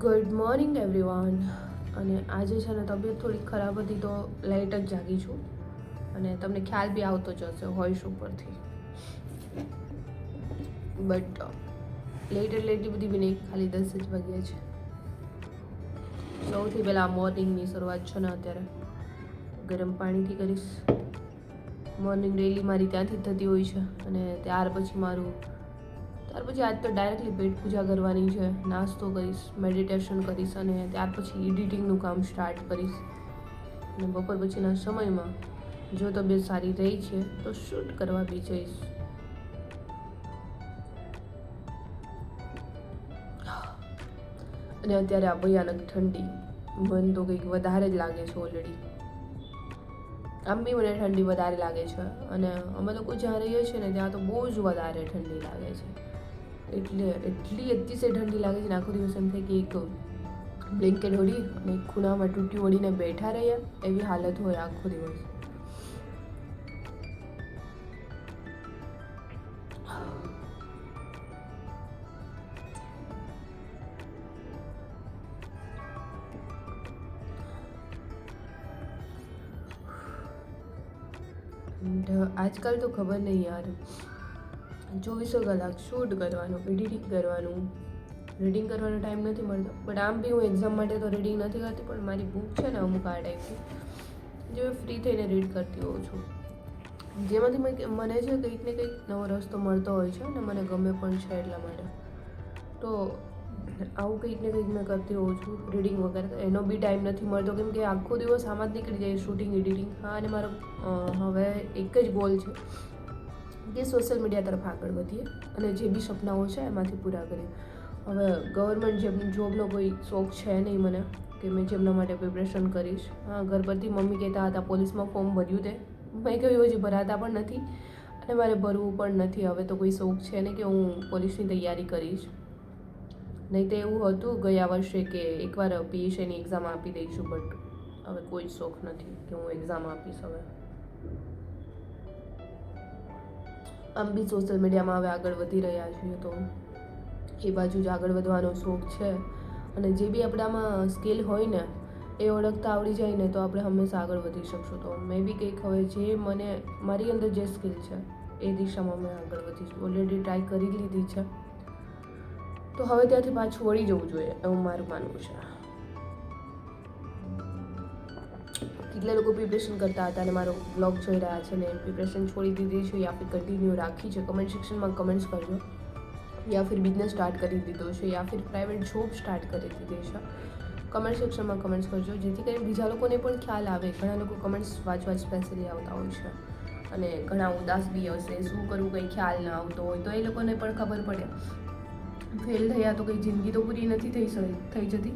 Good morning everyone અને આજે છે ને તબિયત થોડી ખરાબ હતી તો લાઇટ જ જાગી છું. અને તમને ખ્યાલ બી આવતો જ હશે વોઇસ ઉપરથી. બટ લેટ એટલે એટલી બધી બી નહીં, ખાલી દસ જ વાગ્યા છે. સૌથી પહેલાં મોર્નિંગની શરૂઆત છે ને અત્યારે. ગરમ પાણીથી કરીશ. મોર્નિંગ ડેલી મારી ત્યાંથી જ થતી હોય છે. અને ત્યાર પછી મારું ત્યાર પછી આજ તો ડાયરેક્ટલી પેટ પૂજા કરવાની છે. નાસ્તો કરીશ મેડિટેશન કરીશ અને ત્યાર પછી એડિટિંગનું કામ સ્ટાર્ટ કરીશ. અને બપોર પછીના સમયમાં જો તબિયત સારી રહી છે, તો શૂટ કરવા બી જઈશ. અને અત્યારે આ ભયાનક ઠંડી. મન તો કંઈક વધારે જ લાગે છે ઓલરેડી આમ બી મને ઠંડી વધારે લાગે છે. અને અમે લોકો જ્યાં રહીએ છીએ ને, ત્યાં તો બહુ જ વધારે ઠંડી લાગે છે. એટલે એટલી અતિશય ઠંડી લાગે છે આખો દિવસ એમ થાય કે એક બ્લેન્કેટ ઓઢી અને ખૂણામાં તૂટી ઓઢીને બેઠા રહ્યા એવી હાલત હોય આખો દિવસ. આજકાલ તો ખબર નહીં યાર. ચોવીસો કલાક શૂટ કરવાનું, એડિટિંગ કરવાનું. રીડિંગ કરવાનો ટાઈમ નથી મળતો. બટ આમ બી હું એક્ઝામ માટે તો રીડિંગ નથી કરતી, પણ મારી બુક છે ને અમુક આ ટાઈપની જે મેં ફ્રી થઈને રીડ કરતી હોઉં છું. જેમાંથી મેં મને છે કંઈક ને કંઈક નવો રસ્તો મળતો હોય છે અને મને ગમે પણ છે એટલા માટે. તો આવું કંઈક ને કંઈક મેં કરતી હોઉં છું રીડિંગ વગેરે. એનો બી ટાઈમ નથી મળતો. કેમ કે આખો દિવસ આમાં જ નીકળી જાય શૂટિંગ એડિટિંગ હા, અને મારો હવે એક જ ગોલ છે. કે સોશિયલ મીડિયા તરફ આગળ વધીએ અને જે બી સપનાઓ છે એમાંથી પૂરા કરીએ. હવે ગવર્મેન્ટ જેમ જોબનો કોઈ શોખ છે નહીં મને, કે મેં જેમના માટે પ્રિપરેશન કરીશ. હા ઘર પરથી મમ્મી કહેતા હતા, પોલીસમાં ફોર્મ ભર્યું તે. મેં કહ્યું, હજી ભરાતા પણ નથી અને મારે ભરવું પણ નથી. હવે તો કોઈ શોખ છે ને કે હું પોલીસની તૈયારી કરીશ. નહીં તો એવું હતું ગયા વર્ષે કે એકવાર પીએસઆઈની એક્ઝામ આપી દઈશું બટ હવે કોઈ શોખ નથી કે હું એક્ઝામ આપીશ હવે. આમ બી સોશિયલ મીડિયામાં હવે આગળ વધી રહ્યા છીએ તો એ બાજુ જ આગળ વધવાનો શોખ છે. અને જે બી આપણામાં સ્કિલ હોય ને, એ ઓળખતા આવડી જાય ને, તો આપણે હંમેશા આગળ વધી શકશું. તો મેં બી કંઈક હવે જે મને, મારી અંદર જે સ્કિલ છે, એ દિશામાં મેં આગળ વધીશું ઓલરેડી ટ્રાય કરી લીધી છે. તો હવે ત્યાંથી પાછું વળી જવું જોઈએ એવું મારું માનવું છે. કેટલા લોકો પ્રિપરેશન કરતા હતા અને મારો બ્લોગ જોઈ રહ્યા છે ને પ્રિપરેશન છોડી દીધી છે યા ફિર કન્ટિન્યુ રાખી છે. કમેન્ટ સેક્શનમાં કમેન્ટ્સ કરજો. યા ફિર બિઝનેસ સ્ટાર્ટ કરી દીધો છે, યા ફિર પ્રાઇવેટ જોબ સ્ટાર્ટ કરી દીધી છે. કમેન્ટ સેક્શનમાં કમેન્ટ્સ કરજો, જેથી કરીને બીજા લોકોને પણ ખ્યાલ આવે. ઘણા લોકો કમેન્ટ્સ વાંચવા સ્પેશિયલી આવતા હોય છે. અને ઘણા ઉદાસ બી હશે, શું કરવું, કંઈ ખ્યાલ ના આવતો હોય, તો એ લોકોને પણ ખબર પડે. ફેલ થયા તો કંઈ જિંદગી તો પૂરી નથી થઈ થઈ જતી.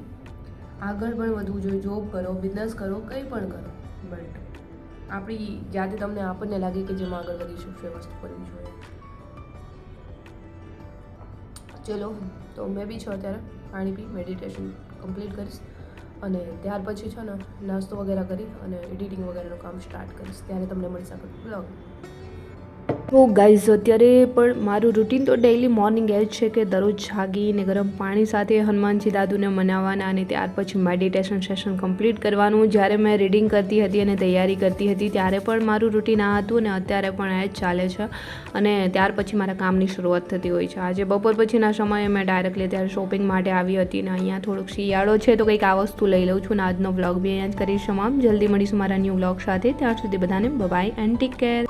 આગળ પણ વધવું જોઈએ જોબ કરો બિઝનેસ કરો, કંઈ પણ કરો. બટ આપણી જાતે તમને આપણને લાગે કે જેમાં આગળ વધી શકશું એ વસ્તુ કરવી જોઈએ. ચલો, તો મેં બી છો અત્યારે, પાણી પી મેડિટેશન કમ્પ્લીટ કરીશ. અને ત્યાર પછી છે ને, નાસ્તો વગેરે કરી અને એડિટિંગ વગેરેનું કામ સ્ટાર્ટ કરીશ. ત્યારે તમને મળી શકે બ્લોગ તો ગાઈઝ અત્યારે પણ મારું રૂટીન તો ડેઈલી મોર્નિંગ એ જ છે કે દરરોજ જાગીને ગરમ પાણી સાથે હનુમાનજી દાદુને મનાવવાના અને ત્યાર પછી મેડિટેશન સેશન કમ્પ્લીટ કરવાનું. જ્યારે મેં રીડિંગ કરતી હતી અને તૈયારી કરતી હતી, ત્યારે પણ મારું રૂટીન આ હતું અને અત્યારે પણ એ જ ચાલે છે. અને ત્યાર પછી મારા કામની શરૂઆત થતી હોય છે. આજે બપોર પછીના સમયે મેં ડાયરેક્ટલી ત્યારે શોપિંગ માટે આવી હતી અને અહીંયા થોડુંક શિયાળો છે તો કંઈક આ વસ્તુ લઈ લઉં છું અને આજનો વ્લોગ બી અહીંયા જ કરીશ. તમામ જલ્દી મળીશું મારા ન્યૂ વ્લોગ સાથે. ત્યાં સુધી બધાને બબાય એન્ડ ટેક કેર